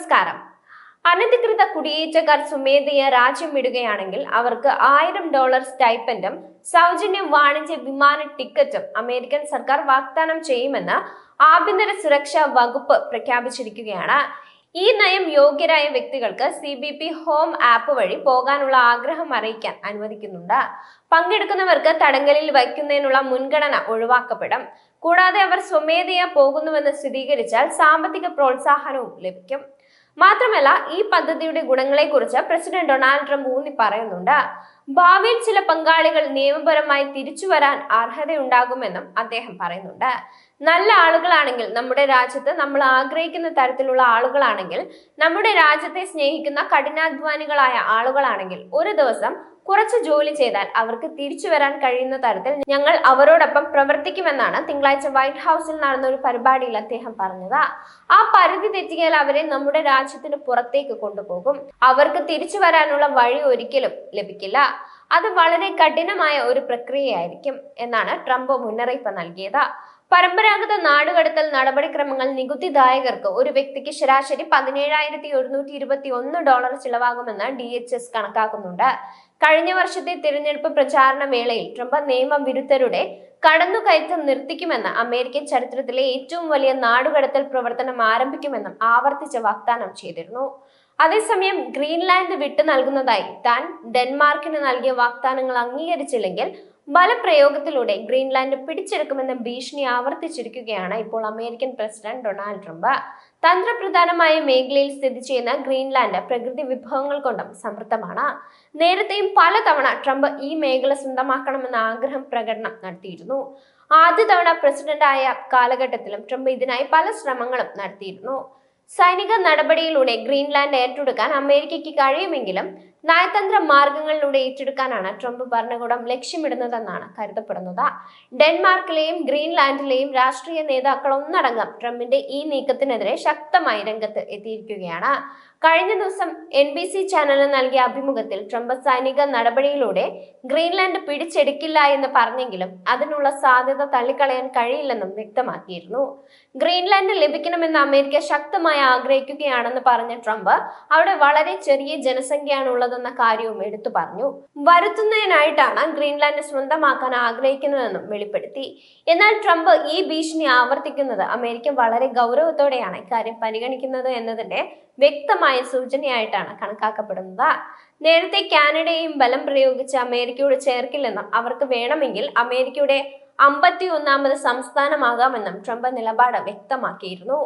നമസ്കാരം. അനധികൃത കുടിയേറ്റക്കാർ സ്വമേധയ രാജ്യം വിടുകയാണെങ്കിൽ അവർക്ക് ആയിരം ഡോളർ സ്റ്റൈപ്പൻഡും സൗജന്യ വാണിജ്യ വിമാന ടിക്കറ്റും അമേരിക്കൻ സർക്കാർ വാഗ്ദാനം ചെയ്യുമെന്ന് ആഭ്യന്തര സുരക്ഷാ വകുപ്പ് പ്രഖ്യാപിച്ചിരിക്കുകയാണ്. ഈ നയം യോഗ്യരായ വ്യക്തികൾക്ക് C B P home app വഴി പോകാനുള്ള ആഗ്രഹം അറിയിക്കാൻ അനുവദിക്കുന്നുണ്ട്. പങ്കെടുക്കുന്നവർക്ക് തടങ്കലിൽ വയ്ക്കുന്നതിനുള്ള മുൻഗണന ഒഴിവാക്കപ്പെടും. കൂടാതെ അവർ സ്വമേധയാ പോകുന്നുവെന്ന് സ്ഥിരീകരിച്ചാൽ സാമ്പത്തിക പ്രോത്സാഹനവും ലഭിക്കും. മാത്രമല്ല ഈ പദ്ധതിയുടെ ഗുണങ്ങളെക്കുറിച്ച് പ്രസിഡന്റ് ഡൊണാൾഡ് ട്രംപ് ഊന്നി പറയുന്നുണ്ട്. ഭാവിയിൽ ചില പങ്കാളികൾ നിയമപരമായി തിരിച്ചു വരാൻ അർഹതയുണ്ടാകുമെന്നും അദ്ദേഹം പറയുന്നുണ്ട്. നല്ല ആളുകളാണെങ്കിൽ നമ്മുടെ രാജ്യത്ത് നമ്മൾ ആഗ്രഹിക്കുന്ന തരത്തിലുള്ള ആളുകളാണെങ്കിൽ നമ്മുടെ രാജ്യത്തെ സ്നേഹിക്കുന്ന കഠിനാധ്വാനികളായ ആളുകളാണെങ്കിൽ ഒരു ദിവസം കുറച്ച് ജോലി ചെയ്താൽ അവർക്ക് തിരിച്ചു വരാൻ കഴിയുന്ന തരത്തിൽ ഞങ്ങൾ അവരോടൊപ്പം പ്രവർത്തിക്കുമെന്നാണ് തിങ്കളാഴ്ച വൈറ്റ് ഹൗസിൽ നടന്ന ഒരു പരിപാടിയിൽ അദ്ദേഹം പറഞ്ഞത്. ആ പരിധി തെറ്റിയാൽ അവരെ നമ്മുടെ രാജ്യത്തിന് പുറത്തേക്ക് കൊണ്ടുപോകും. അവർക്ക് തിരിച്ചു വരാനുള്ള വഴി ഒരിക്കലും ലഭിക്കില്ല. അത് വളരെ കഠിനമായ ഒരു പ്രക്രിയയായിരിക്കും എന്നാണ് ട്രംപ് മുന്നറിയിപ്പ് നൽകിയത്. പരമ്പരാഗത നാടുകടത്തൽ നടപടിക്രമങ്ങൾ നികുതിദായകർക്ക് ഒരു വ്യക്തിക്ക് ശരാശരി പതിനേഴായിരത്തി ഒരുന്നൂറ്റി ഇരുപത്തി ഒന്ന് ഡോളർ ചിലവാകുമെന്ന് ഡി എച്ച് എസ് കണക്കാക്കുന്നുണ്ട്. കഴിഞ്ഞ വർഷത്തെ തിരഞ്ഞെടുപ്പ് പ്രചാരണ വേളയിൽ ട്രംപ് നിയമവിരുദ്ധരുടെ കടന്നുകയറ്റം നിർത്തിക്കുമെന്ന് അമേരിക്കൻ ചരിത്രത്തിലെ ഏറ്റവും വലിയ നാടുകടത്തൽ പ്രവർത്തനം ആരംഭിക്കുമെന്നും ആവർത്തിച്ച് വാഗ്ദാനം ചെയ്തിരുന്നു. അതേസമയം ഗ്രീൻലാൻഡ് വിട്ടു നൽകുന്നതായി താൻ ഡെൻമാർക്കിന് നൽകിയ വാഗ്ദാനങ്ങൾ അംഗീകരിച്ചില്ലെങ്കിൽ ബലപ്രയോഗത്തിലൂടെ ഗ്രീൻലാൻഡ് പിടിച്ചെടുക്കുമെന്ന ഭീഷണി ആവർത്തിച്ചിരിക്കുകയാണ് ഇപ്പോൾ അമേരിക്കൻ പ്രസിഡന്റ് ഡൊണാൾഡ് ട്രംപ്. തന്ത്രപ്രധാനമായ മേഖലയിൽ സ്ഥിതി ചെയ്യുന്ന ഗ്രീൻലാൻഡ് പ്രകൃതി വിഭവങ്ങൾ കൊണ്ടും സമൃദ്ധമാണ്. നേരത്തെയും പലതവണ ട്രംപ് ഈ മേഖല സ്വന്തമാക്കണമെന്ന ആഗ്രഹം പ്രകടനം നടത്തിയിരുന്നു. ആദ്യ തവണ പ്രസിഡന്റായ കാലഘട്ടത്തിലും ട്രംപ് ഇതിനായി പല ശ്രമങ്ങളും നടത്തിയിരുന്നു. സൈനിക നടപടിയിലൂടെ ഗ്രീൻലാൻഡ് ഏറ്റെടുക്കാൻ അമേരിക്കയ്ക്ക് കഴിയുമെങ്കിലും നയതന്ത്ര മാർഗങ്ങളിലൂടെ ഏറ്റെടുക്കാനാണ് ട്രംപ് ഭരണകൂടം ലക്ഷ്യമിടുന്നതെന്നാണ് കരുതപ്പെടുന്നത്. ഡെൻമാർക്കിലെയും ഗ്രീൻലാൻഡിലെയും രാഷ്ട്രീയ നേതാക്കൾ ഒന്നടങ്കം ട്രംപിന്റെ ഈ നീക്കത്തിനെതിരെ ശക്തമായി രംഗത്ത് എത്തിയിരിക്കുകയാണ്. കഴിഞ്ഞ ദിവസം എൻ ബി സി ചാനലിന് നൽകിയ അഭിമുഖത്തിൽ ട്രംപ് സൈനിക നടപടിയിലൂടെ ഗ്രീൻലാൻഡ് പിടിച്ചെടുക്കില്ല എന്ന് പറഞ്ഞെങ്കിലും അതിനുള്ള സാധ്യത തള്ളിക്കളയാൻ കഴിയില്ലെന്നും വ്യക്തമാക്കിയിരുന്നു. ഗ്രീൻലാൻഡ് ലഭിക്കണമെന്ന് അമേരിക്ക ശക്തമായി ആഗ്രഹിക്കുകയാണെന്ന് പറഞ്ഞ ട്രംപ് അവിടെ വളരെ ചെറിയ ജനസംഖ്യയാണ് ഉള്ളതെന്ന കാര്യവും എടുത്തു പറഞ്ഞു. വരുത്തുന്നതിനായിട്ടാണ് ഗ്രീൻലാൻഡ് സ്വന്തമാക്കാൻ ആഗ്രഹിക്കുന്നതെന്നും വെളിപ്പെടുത്തി. എന്നാൽ ട്രംപ് ഈ ഭീഷണി ആവർത്തിക്കുന്നത് അമേരിക്ക വളരെ ഗൗരവത്തോടെയാണ് ഇക്കാര്യം പരിഗണിക്കുന്നത് എന്നതിന്റെ വ്യക്തമായ സൂചനയായിട്ടാണ് കണക്കാക്കപ്പെടുന്നത്. നേരത്തെ കാനഡയും ബലം പ്രയോഗിച്ച് അമേരിക്കയോട് ചേർക്കില്ലെന്നും അവർക്ക് വേണമെങ്കിൽ അമേരിക്കയുടെ അമ്പത്തി ഒന്നാമത് സംസ്ഥാനമാകാമെന്നും ട്രംപ് നിലപാട് വ്യക്തമാക്കിയിരുന്നു.